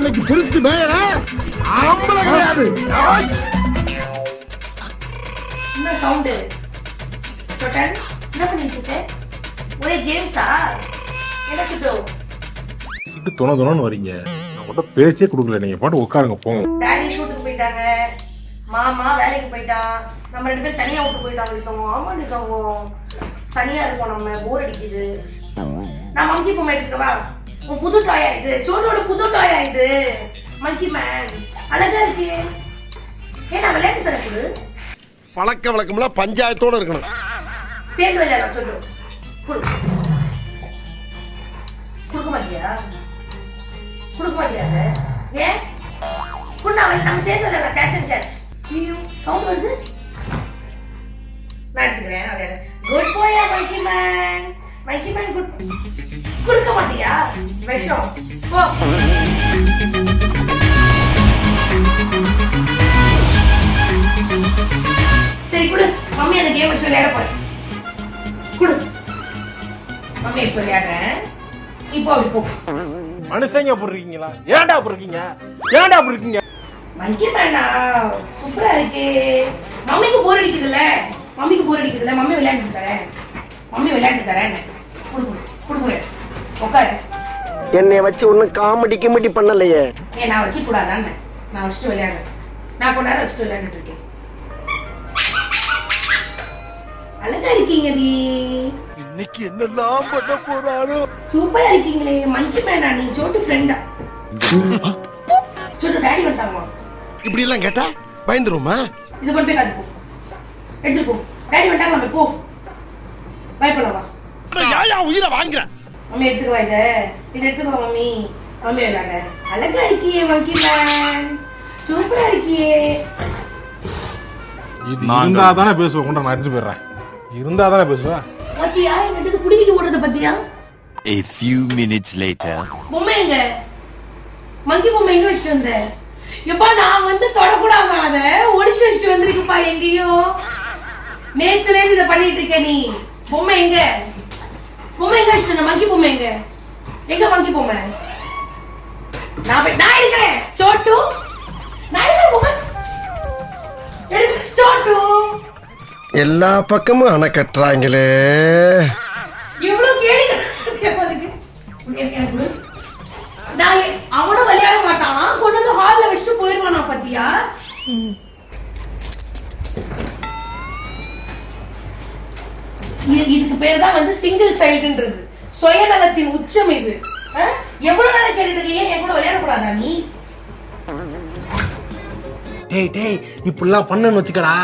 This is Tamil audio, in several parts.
அன்னைக்கு பிரித்து மேயற ஆம்பளை கிடையாது. என்ன சவுண்டு சொட்டன் என்ன பண்ணிட்டு இருக்க ஒரே கேம்ஸா சுட்டு இது துணை துணைன்னு வரீங்க நான் மட்டும் பேச்சே கொடுக்கல. நீங்க பாட்டு உட்காருங்க போங்க. டாடி ஷூட்டுக்கு போயிட்டாங்க. மாமா வேலைக்கு போயிட்டான். நம்ம ரெண்டு பேரும் தனியா விட்டு போயிட்டாங்க. இருக்கோம் ஆமா இருக்கோம் தனியா இருக்கோம் நம்ம. போர் அடிக்குது. நான் மங்கி பொம்மை எடுத்துக்கவா? உன் புது டாயா இது? சோட்டோட புது டாயா இது? மங்கி மேன் அழகா இருக்கு. ஏன்னா விளையாட்டு தர கொடு. பழக்க வழக்கம்லாம் பஞ்சாயத்தோட இருக்கணும். சேர்ந்து விளையாடலாம் சொல்லு. கொடு. கொடுக்க மாட்டியா? கொடுக்க மாட்டியா? ஏன்? குண்டா அவன் நம்ம சேர்ந்து விளையாடலாம் கேட்ச் அண்ட் கேட்ச் ஐயோ சவுண்ட் வருது? நான் எடுத்துக்கிறேன் குட் போயா Mikey man Mikey man good கொடுக்க மாட்டியா? விஷம். போ. சரி கொடு. மம்மி அந்த கேம் வச்சு விளையாட போறேன். கொடு. மம்மி இப்போ விளையாடுறேன். இப்போ அப்படி போ. மனுஷங்க அப்படி இருக்கீங்களா? ஏன்டா அப்படி இருக்கீங்க? ஏன்டா அப்படி இருக்கீங்க? மேனா சூப்பரா இருக்கு. மம்மிக்கு போர் அடிக்குதுல்ல. மம்மிக்கு போர் அடிக்குதுல்ல. மம்மி விளையாண்டு தரேன். மம்மி விளையாண்டு தரேன். குடு. குடு குடு. என்னை வச்சு ஒன்னும் காமெடி கிமெடி பண்ணலையே. ஏ நான் வச்சு கூடாதானே நான் வச்சுட்டு விளையாடுறேன். நான் நேரம் வச்சுட்டு விளையாண்டுட்டு இருக்கேன். அழகா இருக்கீங்க நீ இன்னைக்கு என்னெல்லாம் பண்ண போறாரோ? சூப்பரா இருக்கீங்களே. மங்கி மேனா நீ? சோட்டு ஃப்ரெண்டா சோட்டு டாடி வந்துட்டாங்க. இப்படி எல்லாம் கேட்டா பயந்துருமா இது கொண்டு போய் காட்டு போ. டாடி வந்துட்டாங்க நம்ம போ. பயப்படவா யாயா உயிரை வாங்குற? மம்மி எடுத்துக்கவா இத. இதை எடுத்துக்கோ மம்மி. மம்மி விளையாட அழகா இருக்கியே மங்கி மேன் சூப்பரா இருக்கியே. இருந்தா தானே பேசுவேன் கொண்டா நான் எடுத்து போயிடுறேன். இருந்தா தானே பேசுவேன் பாத்தியா என்கிட்ட புடிக்கிட்டு ஓடுறத பத்தியா? A few minutes later. பொம்மை எங்க? மங்கி பொம்மை எங்க வச்சுட்டு வந்த? எப்பா நான் வந்து தொடக்கூடாது அத. ஒளிச்சு வச்சுட்டு வந்திருக்குப்பா எங்கேயோ. நேத்துல இருந்து இதை பண்ணிட்டு இருக்க நீ. பொம்மை எங்க? பொம்மைங்க இஷ்டம் மங்கி பொம்மைங்க. எங்க மங்கி பொம்மை? நான் போய் நான் இருக்கிறேன் சோட்டு. நான் எடுக்கிறேன் பொம்மை? சோட்டு. எல்லா பக்கமும் அணை கட்டுறாங்களே. தான் வந்து சிங்கிள் சைல்டுன்றது சுயநலத்தின் உச்சம் இது? எவ்வளவு நேரம் கேட்டுட்டு இருக்கீங்க? என் கூட விளையாட கூடாதா நீ? டேய் டேய் இப்படிலாம் பண்ணன்னு வச்சுக்கடா.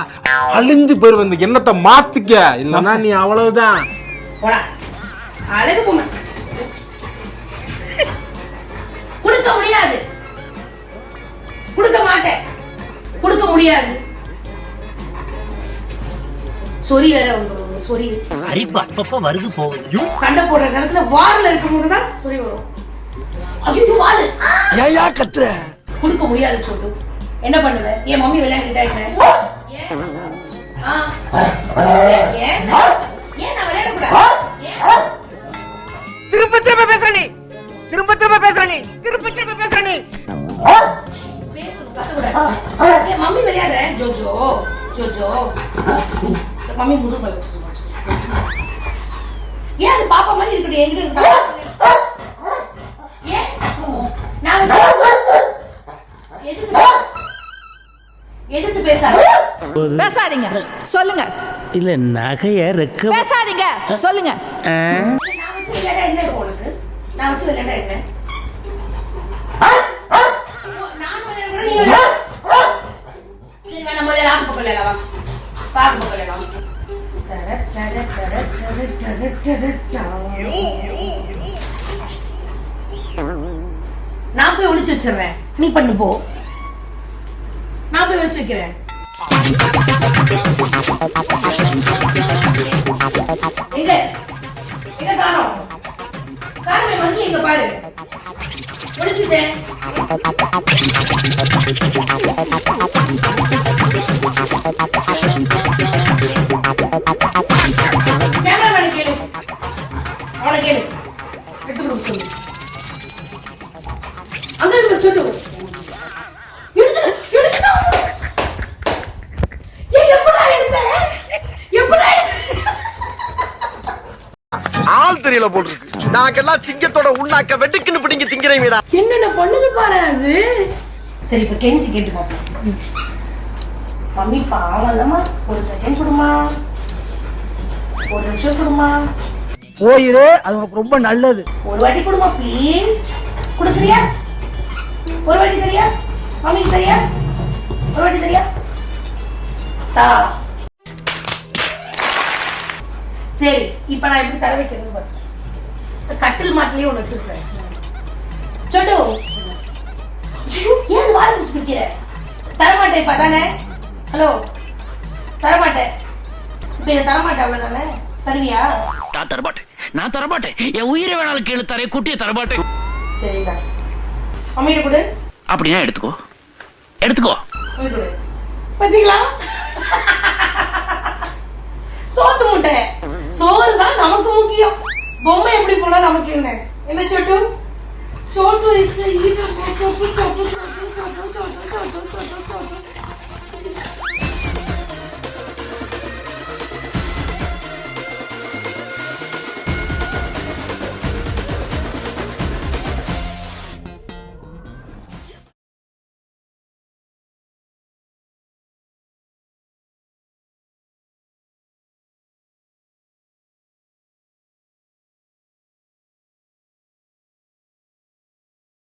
அழிஞ்சு போயிருவ இந்த எண்ணத்தை மாத்திக்க. இல்லன்னா நீ அவ்வளவுதான். போடா. அழகு பொம்மை. கொடுக்க முடியாது. கொடுக்க மாட்டேன். கொடுக்க முடியாது. சொறி வேற வந்துரும் சொறி. அரிப்பு அப்பப்ப வருது போகுது சண்டை போடுற நேரத்துல வாரில் இருக்கும்போது தான் சொறி வரும். ஐயோ வாரு! ஏயா கத்துற? கொடுக்க முடியாது சொல்லு என்ன பண்ணுவ? என் மம்மி விளையாண்டுட்டா என்ன ஏன்? ஆ. ஏன்? ஏன் ஏன் நான் விளையாடக்கூடாது ஏன்? திரும்ப திரும்ப பேசுற நீ திரும்ப திரும்ப பேசுற நீ திரும்ப திரும்ப பேசுற நீ மம்மி விளையாடுறேன் ஜோஜோ ஜோஜோ. மம்மி முதுகு ஏன் அது பாப்பா மாதிரி இருக்கட்டும் என்கிட்ட இருக்கா ஏன்? நான் வச்சு எதுக்கு எதுக்கு பேசாத பேசாதீங்க. சொல்லுங்க. இல்ல நகைய ரெக்க பேசாதீங்க. சொல்லுங்க. நான் வச்சு விளையாட என்ன இருக்கும் உனக்கு நான் வச்சு விளையாட என்ன? நானும் விளையாடுறேன், நீ விளையாடு. சரி, வா, நம்ம விளையாடலாம். ஆக்கு பக்கம் விளையாடலாம், வா. நான் போய் ஒளிச்சு வச்சிடுறேன். நீ பண்ணு போ. நான் போய் ஒளிச்சு வைக்கிறேன். எங்க? எங்க காணோம்? காணமே மங்கி எங்க பாரு. ஒளிச்சுட்டேன். தெரியல போல் இருக்கு நாங்கெல்லாம் சிங்கத்தோட உண்ணாக்க வெட்டுக்குன்னு பிடிங்க திங்கிறீங்கடா என்னென்ன பண்ணுது பாரு அது? சரி இப்ப கெஞ்சி கேட்டு பாப்போம். மம்மி பாவம்லம்மா ஒரு செகண்ட் கொடுமா ஒரு நிமிஷம் கொடுமா போயிரு அது உனக்கு ரொம்ப நல்லது. ஒரு வாட்டி கொடுமா ப்ளீஸ் கொடுக்குறியா? ஒரு வாட்டி சரியா மம்மிக்கு சரியா ஒரு வாட்டி சரியா தா. சரி இப்ப நான் எப்படி தர வைக்கிறது கட்டில் மாட்டிலேயே ஒண்ணு வச்சிருக்கேன் ஐயோ, ஏன் வாழ பிடிக்கிற? தரமாட்டேன் இப்ப தானே ஹலோ தரமாட்டேன். இப்ப இதை தரமாட்டேன் அவ்வளவுதானே? தருவியா? நான் தரமாட்டேன். நான் தரமாட்டேன். என் உயிரை வேணாலும் கேளு தரேன் குட்டியை தரமாட்டேன். சரிடா மம்மிட்ட கொடு. அப்படின்னா எடுத்துக்கோ. எடுத்துக்கோ. கொடு. பாத்தீங்களா? பொம்மை எப்படி போனா நமக்கு என்ன என்ன